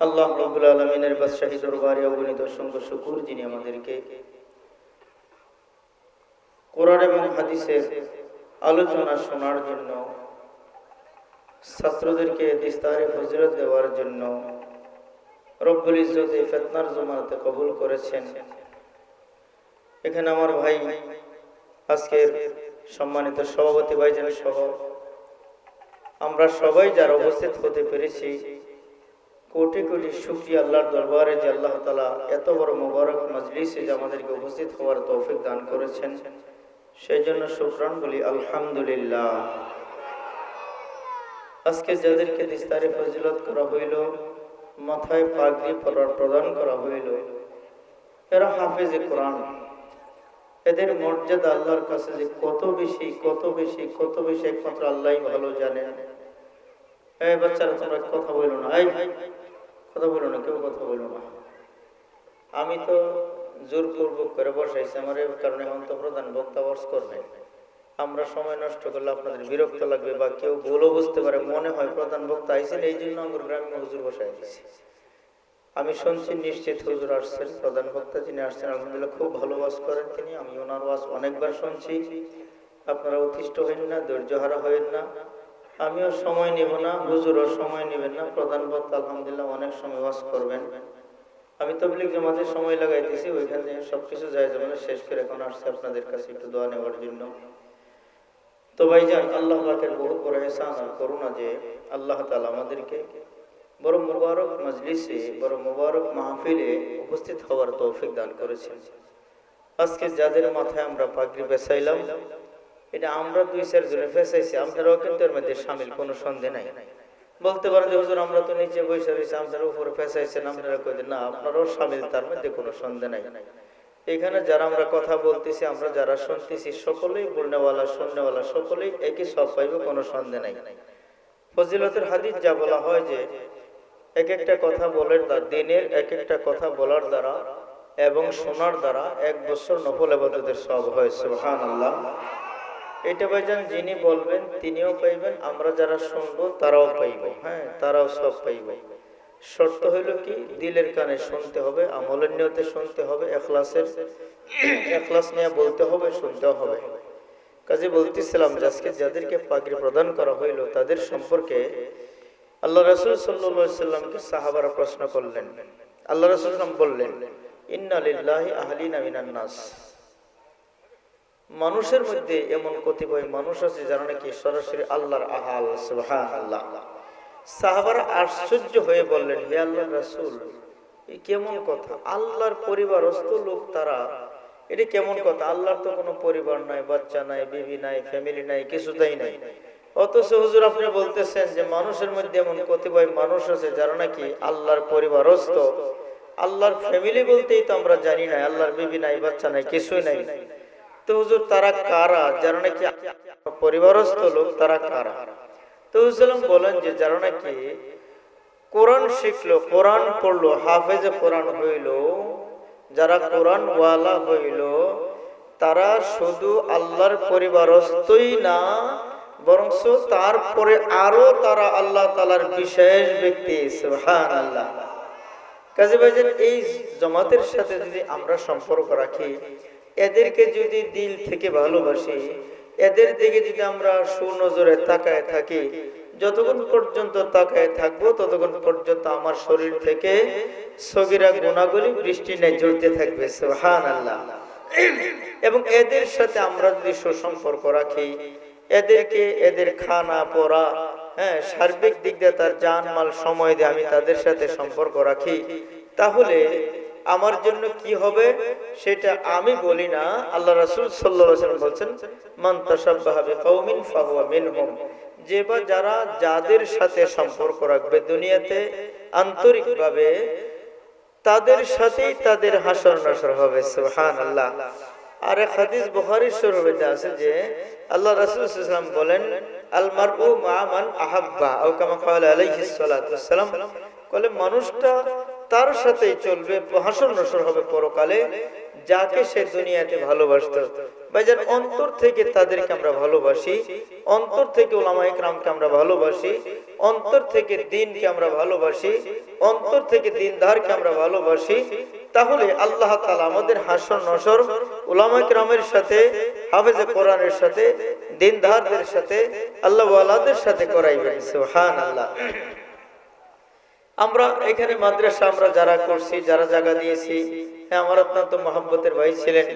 আল্লাহ রবুল আলমিনের বাদশাহী দরবারে অগণিত অসংখ্য শুকুর, যিনি আমাদেরকে কোরআন এবং হাদিসের আলোচনা শোনার জন্য, ছাত্রদেরকে দিস্তারে ফজিলত দেওয়ার জন্য রব্বুল ইজ্জত এই ফেতনার জমানাতে কবুল করেছেন। এখানে আমার ভাই আজকের সম্মানিত সভাপতি ভাইজান সহ আমরা সবাই যারা উপস্থিত হতে পেরেছি কোটি কোটি শুক্রিয়া আল্লাহর দরবারে যে আল্লাহ তালা এত বড় মোবারক মজলিসে যে আমাদেরকে উপস্থিত হওয়ার তৌফিক দান করেছেন। সেই জন্য শুক্রান বলি, আলহামদুলিল্লাহ। আজকে যাদেরকে দিস্তারে ফজিলত করা হইল, মাথায় পাগড়ি পরার প্রদান করা হইল, এরা হাফেজে কোরআন। এদের মর্যাদা আল্লাহর কাছে যে কত বেশি কত বেশি কত বেশি একমাত্র আল্লাহ ভালো জানে এই বাচ্চারা তোমরা কথা বলো না। কথা বলো না, কেউ কথা বলো না। আমি তো জোর পূর্বক করে বসাইছি, আমার এই কারণে এখন তো প্রধান বক্তা বর্ষ করবে আমরা সময় নষ্ট করলে আপনাদের বিরক্ত লাগবে বা কেউ ভুলও বুঝতে পারে, মনে হয় প্রধান বক্তা আইসেন এই জন্য আমার গ্রামে হুজুর বসাই দিয়েছি। আমি শুনছি নিশ্চিত হুজুর আসছেন, প্রধান বক্তা যিনি আসছেন, আলহামদুলিল্লাহ খুব ভালো ওয়াজ করেন তিনি, আমি ওনার ওয়াজ অনেকবার শুনছি। আপনারা অতিষ্ঠ হইন না ধৈর্য হারা হইন না। আমিও সময় নিব না, হুজুরও সময় নেবেন না। প্রধান বক্তা, আলহামদুলিল্লাহ, অনেক সময় ওয়াজ করবেন। আমি তবলিক জমাতে সময় লাগাইতেছি, ওইখানে সবকিছু যায় যাবে শেষ করে এখন আসছে আপনাদের কাছে একটু দোয়া নেওয়ার জন্য। তো ভাইজান, আল্লাহ পাকের বহু বড় এহসান আর করুণা যে আল্লাহ তাআলা আমাদেরকে বড় মুবারক মজলিসে, বড় মুবারক মাহফিলে উপস্থিত হওয়ার তৌফিক দান করেছেন। আজকে যাদের মাথায় আমরা পাগড়ি বেসাইলাম এটা আমরা দুই চার জনে ফেসাইছি আপনারাও কিন্তু এর মধ্যে সামিল, কোনো সন্দেহ নাই। বলতে পারেন যে, হুজুর, আমরা তো নিচে বসে রয়েছি আপনারা উপরে ফেসাইছেন, আপনারা কই না, আপনারাও সামিল, তার মধ্যে কোনো সন্দেহ নাই। এখানে যারা আমরা কথা বলতেছি, আমরা যারা শুনতেছি, সকলেই বলনেওয়ালা শুননেওয়ালা সকলেই একই সব পাইবে, কোনো সন্দেহ নাই। ফজিলতের হাদিস যা বলা হয় যে, এক একটা কথা বলার দ্বারা, দিনের এক একটা কথা বলার দ্বারা এবং শোনার দ্বারা এক বছর নফল আবাদতের সব হয় সুবহান আল্লাহ এটা ভাইজান যিনি বলবেন, তিনিও পাইবেন, আমরা যারা শুনব, তারাও পাইব হ্যাঁ তারাও সব পাইব। শর্ত হইল কি, দিলের কানে শুনতে হবে, আমলের নিয়তে শুনতে হবে, এখলাসের, এখলাস নিয়ে বলতে হবে শুনতে হবে। কাজে বলতেছিলাম যে আজকে যাদেরকে পাগড়ি প্রদান করা হইল, তাদের সম্পর্কে আল্লাহ রসুল সাল্লামকে সাহাবারা প্রশ্ন করলেন। আল্লাহ রসুল বললেন ইন্নালিল্লাহি আহলিনা মিনান নাস। মানুষের মধ্যে এমন কতিপয় মানুষ আছে যারা নাকি সরাসরি আল্লাহর আহাল, সুবহানাল্লাহ। সাহাবারা আশ্চর্য হয়ে বললেন, হে আল্লাহ রাসূল কেমন কথা? আল্লাহর পরিবারস্থ লোক তারা? এটা কেমন কথা? আল্লাহর তো কোনো পরিবার নাই, বাচ্চা নাই, বিবি নাই ফ্যামিলি নাই কিছুটাই নাই। অথচ হুজুর আপনি বলতেছেন যে মানুষের মধ্যে এমন কতিপয় মানুষ আছে যারা নাকি আল্লাহর পরিবারস্থ। আল্লাহর ফ্যামিলি বলতেই তো আমরা জানি না আল্লাহর বিবি নাই, বাচ্চা নাই, কিছুই নাই। তো হুজুর তারা কারা? যারা নাকি পরিবারস্থ লোক, তারা কারা? তো হুজুরাম বলেন যে যারা নাকি কোরআন শিখলো, কোরআন পড়ল, হাফেজে কোরআন হইল, যারা কোরআন ওয়ালা হইল, তারা শুধু আল্লাহর পরিবারস্থই না বরং তারপরে আরও তারা আল্লাহ তালার বিশেষ ব্যক্তি সুহান আল্লাহ কাজী ভাইজান, এই জমাতের সাথে যদি আমরা সম্পর্ক রাখি এদেরকে যদি দিল থেকে ভালোবাসি, এদের দিকে যদি আমরা সুনজরে তাকায় থাকি, যতক্ষণ পর্যন্ত তাকায় থাকব, ততক্ষণ পর্যন্ত আমার শরীর থেকে সগিরা গুণাগুলি বৃষ্টি নেই জড়তে থাকবে সুহান আল্লাহ এবং এদের সাথে আমরা যদি সুসম্পর্ক রাখি, এদেরকে এদের খানা পড়া হ্যাঁ সার্বিক দিক দিয়ে তার জান মাল সময় দিয়ে আমি তাদের সাথে সম্পর্ক রাখি, তাহলে আমার জন্য কি হবে সেটা আমি বলি না। আল্লাহ রাসুল সাল্লাম বলছেন, মান মিনহুম। যে বা যারা যাদের সাথে সম্পর্ক রাখবে দুনিয়াতে, আন্তরিকভাবে তাদের সাথেই তাদের হাসর নাসর হবে, সুবহানাল্লাহ। আর এক হাদিস বুখারী শরীফে আছে যে, আল্লাহ রাসূল সাল্লাল্লাহু বলেন আল মারউ মা মান আহাব্বা। ও কামা ক্বালা বলে মানুষটা তার সাথেই চলবে, হাসর নসর হবে পরকালে, যাকে সে দুনিয়াতে ভালোবাসত। ভাইজান, অন্তর থেকে তাদেরকে আমরা ভালোবাসি, অন্তর থেকে ওলামা ইকরামকে আমরা ভালোবাসি, অন্তর থেকে দিনকে আমরা ভালোবাসি, অন্তর থেকে দিনদারকে আমরা ভালোবাসি, তাহলে আল্লাহ তাআলা আমাদের হাসর নসর ওলামা ইকরামের সাথে, হাফেজে কোরআনের সাথে, দিনদারদের সাথে আল্লাহ ওয়ালাদের সাথে করাইবেন। সুবহানাল্লাহ। আমরা এখানে মাদ্রাসা আমরা যারা করছি যারা জায়গা দিয়েছি আমার অত্যন্ত মহাব্বতের ভাই ছিলেন,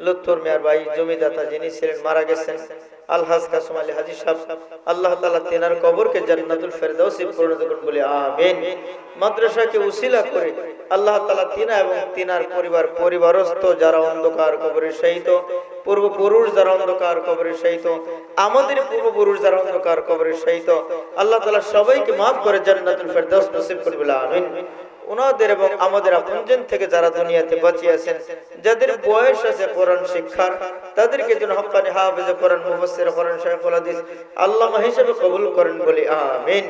লুৎফর মিয়ার ভাই, জমিদাতা যিনি ছিলেন, মারা গেছেন। আল্লাহ শহীদ আমাদের পূর্বপুরুষ যারা অন্ধকার শহীদ আল্লাহ সবাইকে maaf করে জান্নাতুল ফেরদাউস নসিব করুন বলে আমিন। ওনাদের এবং আমাদের আপনজন থেকে যারা দুনিয়াতে বাঁচিয়ে আছেন, যাদের বয়স আছে কোরআন শিক্ষার, তাদেরকে যেন হক্কানি হাফেজে কোরআন মুফাসসির কোরআন শাইখুল হাদিস আল্লামা হিসেবে কবুল করেন বলি আমিন।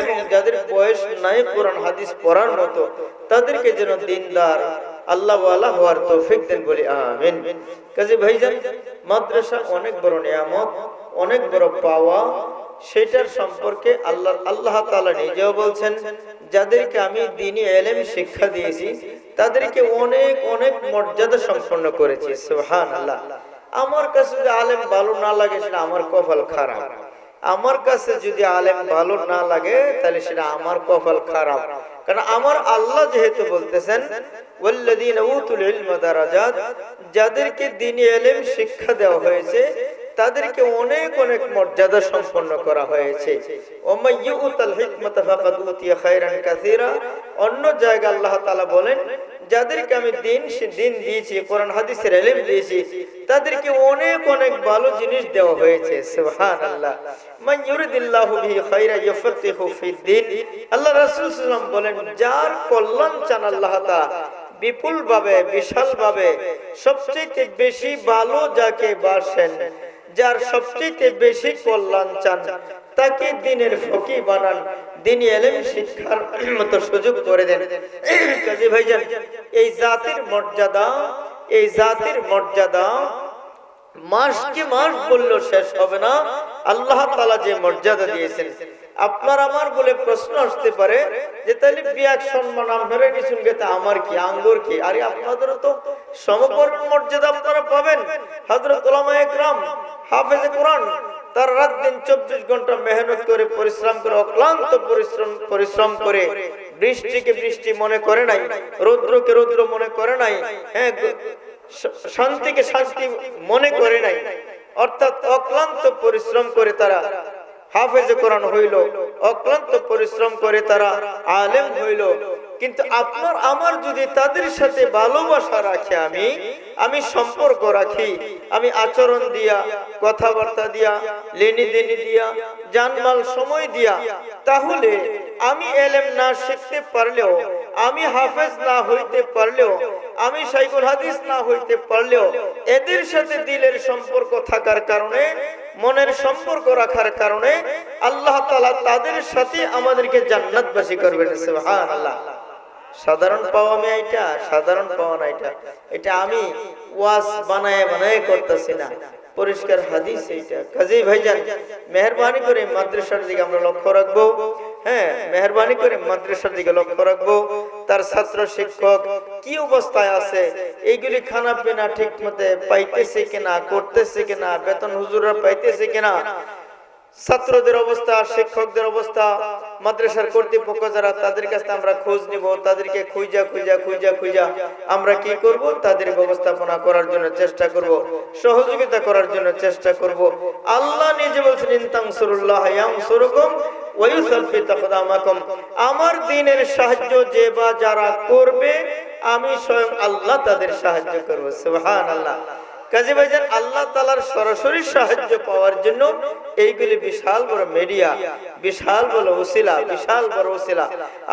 এবং যাদের বয়স নাই কোরআন হাদিস পড়ার মতো, তাদেরকে যেন দিনদার আল্লাহ ওয়ালা হওয়ার তৌফিক দেন বলি আমিন। কাজী ভাইজান, মাদ্রাসা অনেক বড় নিয়ামত, অনেক বড় পাওয়া, সেটার সম্পর্কে আল্লাহ আল্লাহ তাআলা নিজেও বলছেন যাদেরকে আমি দিনী এলেম শিক্ষা দিয়েছি, তাদেরকে অনেক অনেক মর্যাদা সম্পন্ন করেছি, সুবহানাল্লাহ। আমার কাছে যদি আলেম ভালো না লাগে, সেটা আমার কপাল খারাপ। আমার কাছে যদি আলেম ভালো না লাগে, তাহলে সেটা আমার কপাল খারাপ। কারণ আমার আল্লাহ যেহেতু বলতেছেন যাদেরকে দ্বীনি ইলম শিক্ষা দেওয়া হয়েছে তাদেরকে অনেক অনেক মর্যাদা সম্পন্ন করা হয়েছে। অন্য জায়গা আল্লাহ তাআলা বলেন, যাদেরকে আমি দিন দিন দিয়েছি, কোরআন, হাদিসের ইলম দিয়েছি, তাদেরকে অনেক অনেক ভালো জিনিস দেওয়া হয়েছে। ফিদ্দিন। আল্লাহ সাল্লাল্লাহু বলেন কল্যাণ আল্লাহ বিপুল ভাবে বিশাল ভাবে সবচেয়ে বেশি ভালো যাকে বাসেন যার সবচেয়ে বেশি কল্যাণ চান, তাকে দিনের ফকি বানান, দিন এলেম শিক্ষার মতো সুযোগ করে দেন। এই জাতির মর্যাদা, এই জাতির মর্যাদা মাসকে মাস বললেও শেষ হবে না। আল্লাহ তালা যে মর্যাদা দিয়েছেন। আপনার আমার বলে প্রশ্ন আসতে পারে যে তাহলে বিয়াক সম্মান আপনারা নিছুন গেতে আমার কি? আঙ্গুর কি? আরে আপনাদেরও তো সমপরিমাণ মর্যাদা আপনারা পাবেন। হযরত ওলামা একরাম, হাফেজে কোরআন, তার রাত দিন চব্বিশ ঘণ্টা মেহনত করে পরিশ্রম করে, অক্লান্ত পরিশ্রম পরিশ্রম করে বৃষ্টিকে বৃষ্টি মনে করে নাই, রৌদ্রকে রৌদ্র মনে করে নাই। হ্যাঁ শান্তিকে শান্তি মনে করে নাই। অর্থাৎ অক্লান্ত পরিশ্রম করে তারা হাফেজে কোরআন হইল, অক্লান্ত পরিশ্রম করে তারা আলেম হইল। কিন্তু আপনার আমার যদি তাদের সাথে ভালোবাসা রাখি আমি আমি সম্পর্ক রাখি, আমি আচরণ দিয়া, কথাবার্তা দিয়া লেনি দেনি দিয়া, জানমাল সময় দিয়া, তাহলে আমি এলেম না শিখতে পারলেও, আমি হাফেজ না হইতে পারলেও, আমি সাইকুল হাদিস না হইতে পারলেও, এদের সাথে দিলের সম্পর্ক থাকার কারণে, মনের সম্পর্ক রাখার কারণে আল্লাহ তালা তাদের সাথে আমাদেরকে জান্নাতবাসী করবেন সুবহানাল্লাহ। সাধারণ পাওয়া আমি এটা সাধারণ পাওয়া না এটা এটা আমি ওয়াজ বানায় বানায় করতেছি না। পরিষ্কার হাদিস এইটা। কাজেই ভাইজান, মেহরবানি করে মাদ্রাসার দিকে আমরা লক্ষ্য রাখব। হ্যাঁ মেহরবানি করে মাদ্রাসার দিকে লক্ষ্য রাখব। তার ছাত্র শিক্ষক কি অবস্থায় আছে? এইগুলি খানা পিনা ঠিক মতে পাইতেছে কিনা, করতেছে কিনা, বেতন হুজুরা পাইতেছে কিনা? ছাত্রদের অবস্থা, শিক্ষকদের অবস্থা, মাদ্রাসার কর্তৃপক্ষ যারা, তাদের কাছে আমরা খোঁজ নিব, তাদেরকে খুঁজা খুঁজা খুঁজা খুঁজা আমরা কি করব? তাদের ব্যবস্থাপনা করার জন্য চেষ্টা করব, সহযোগিতা করার জন্য চেষ্টা করব। আল্লাহ নিজে বলছেন ইনতাংসুরুল্লাহ আকদামাকুম আমার দ্বীনের সাহায্য যে বা যারা করবে, আমি স্বয়ং আল্লাহ তাদের সাহায্য করব। সুবহানাল্লাহ।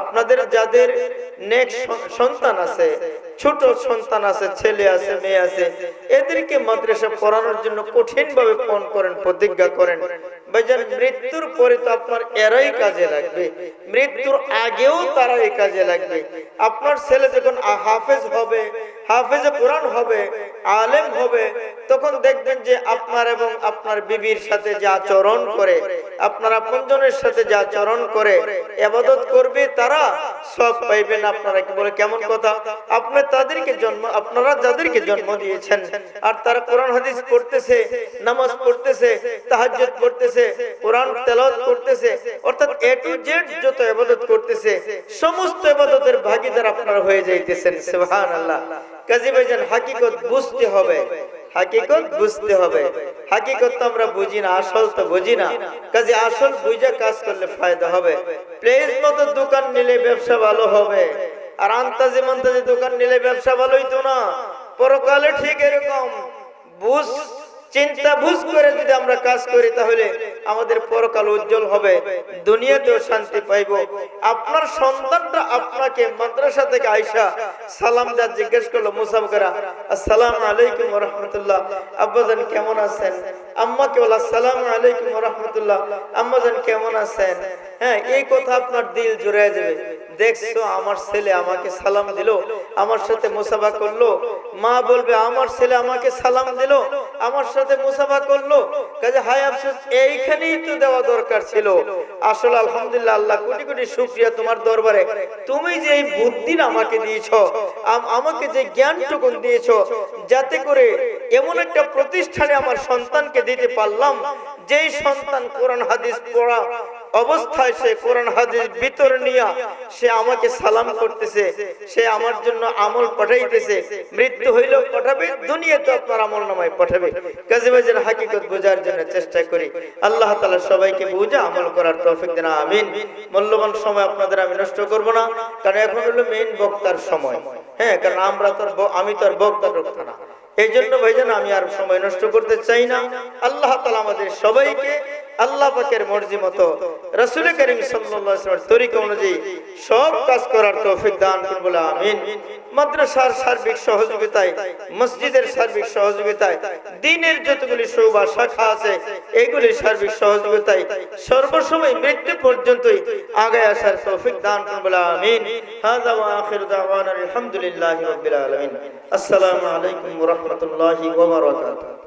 আপনাদের যাদের সন্তান আছে, ছোট সন্তান আছে, ছেলে আছে, মেয়ে আছে, এদেরকে মাদ্রাসা পড়ানোর জন্য কঠিন ভাবে ফোন করেন, প্রতিজ্ঞা করেন। মৃত্যুর পরে তো আপনার এরাই কাজে লাগবে। মৃত্যুর আগেও তারা এই কাজে লাগবে। আপনার ছেলে যখন হাফেজ হবে হাফেজে কোরআন হবে, আলেম হবে, তখন দেখবেন যে আপনার এবং আপনার বিবির সাথে যে আচরণ করে, আপনার আপনজনের সাথে যে আচরণ করে, এবাদত করবে তারা, সব পাইবেন আপনারা। কি বলে? কেমন কথা? আপনি তাদেরকে জন্ম, আপনারা যাদেরকে জন্ম দিয়েছেন, আর তারা কোরআন হাদিস পড়তেছে, নামাজ পড়তেছে, তাহাজ্জুদ পড়তেছে, কোরআন তেলাওয়াত করতেছে, অর্থাৎ এ টু জেড যত ইবাদত করতেছে, সমস্ত ইবাদতের ভাগীদার আপনারা হয়ে যাইতেছেন, সুবহানাল্লাহ। কাজী হাকিকত বুঝতে হবে। হাকিকত বুঝতে হবে। হাকিকত তো আমরা বুঝি না, আসল তো বুঝি না। কাজে, আসল বুঝে কাজ করলে ফায়দা হবে। প্লেস মতো দোকান নিলে ব্যবসা ভালো হবে। আর আন্তাজি মন্তাজি দোকান নিলে ব্যবসা ভালোই তো না। পরকালে ঠিক এরকম। বুঝ চিন্তা বুঝ করে যদি আমরা কাজ করি, তাহলে আমাদের পরকাল উজ্জ্বল হবে, দুনিয়াতেও শান্তি পাইব। আপনার সন্তানটা আপনাকে মাদ্রাসা থেকে আইসা সালাম যা জিজ্ঞেস করল মুসাফকেরা আসসালামু আলাইকুম রহমতুল্লাহ। আব্বাজান কেমন আছেন? আম্মাকে বলা, আসসালামু আলাইকুম রহমতুল্লাহ। আম্মাজান কেমন আছেন? হ্যাঁ এই কথা আপনার দিল জুড়ে যাবে। দেখছ, আমার ছেলে আমাকে সালাম দিল, আমার সাথে মুসাফা করল। মা বলবে, আমার ছেলে আমাকে সালাম দিল, আমার সাথে মুসাফা করল। কাজে হায় আফসোস, এইখানেই তো দেওয়া দরকার ছিল। আসলে আলহামদুলিল্লাহ, আল্লাহ কোটি কোটি শুকরিয়া তোমার দরবারে। তুমি যে এই বুদ্ধিটা আমাকে দিয়েছ, আম- আমাকে যে জ্ঞানটুকুন দিয়েছ, যাতে করে এমন একটা প্রতিষ্ঠানে আমার সন্তানকে দিতে পারলাম, যেই সন্তান কোরআন, হাদিস পড়া অবস্থায় সে কোরআন হাদিস ভিতর নিয়া সে আমাকে সালাম করতেছে, সে আমার জন্য আমল পাঠাইতেছে। মৃত্যু হইল পাঠাবে দুনিয়াতে আপনার আমল নামায় পাঠাবে। কাজী ভাইজান হাকিকত বোঝার জন্য চেষ্টা করি। আল্লাহ তাআলা সবাইকে বুঝে আমল করার তৌফিক দেন, আমিন। মূল্যবান সময় আপনাদের আমি নষ্ট করব না, কারণ এখন হলো মেইন বক্তার সময়। হ্যাঁ কারণ আমরা তো আর ব- আমি তো আর বক্তা টক্তা না। এই জন্য ভাইজান, আমি আর সময় নষ্ট করতে চাই না। আল্লাহ তালা আমাদের সবাইকে আল্লাহ পাকের মর্জি মতো রসুল করিম সাল্লাল্লাহু তরিকা অনুযায়ী সব কাজ করার তৌফিক দান আমিন। মাদ্রাসার সার্বিক সহযোগিতায়, মসজিদের সার্বিক সহযোগিতায়, দিনের যতগুলি শোভা শাখা আছে, এগুলি সার্বিক সহযোগিতায় সর্বসময় মৃত্যু পর্যন্তই আগে আসার তৌফিক দান আমিন। হাযা ওয়া আখিরু দাওয়ানা আলহামদুলিল্লাহি রাব্বিল আলামিন। আসসালামু আলাইকুম ওয়া রাহমাতুল্লাহি ওয়া বারাকাতুহু।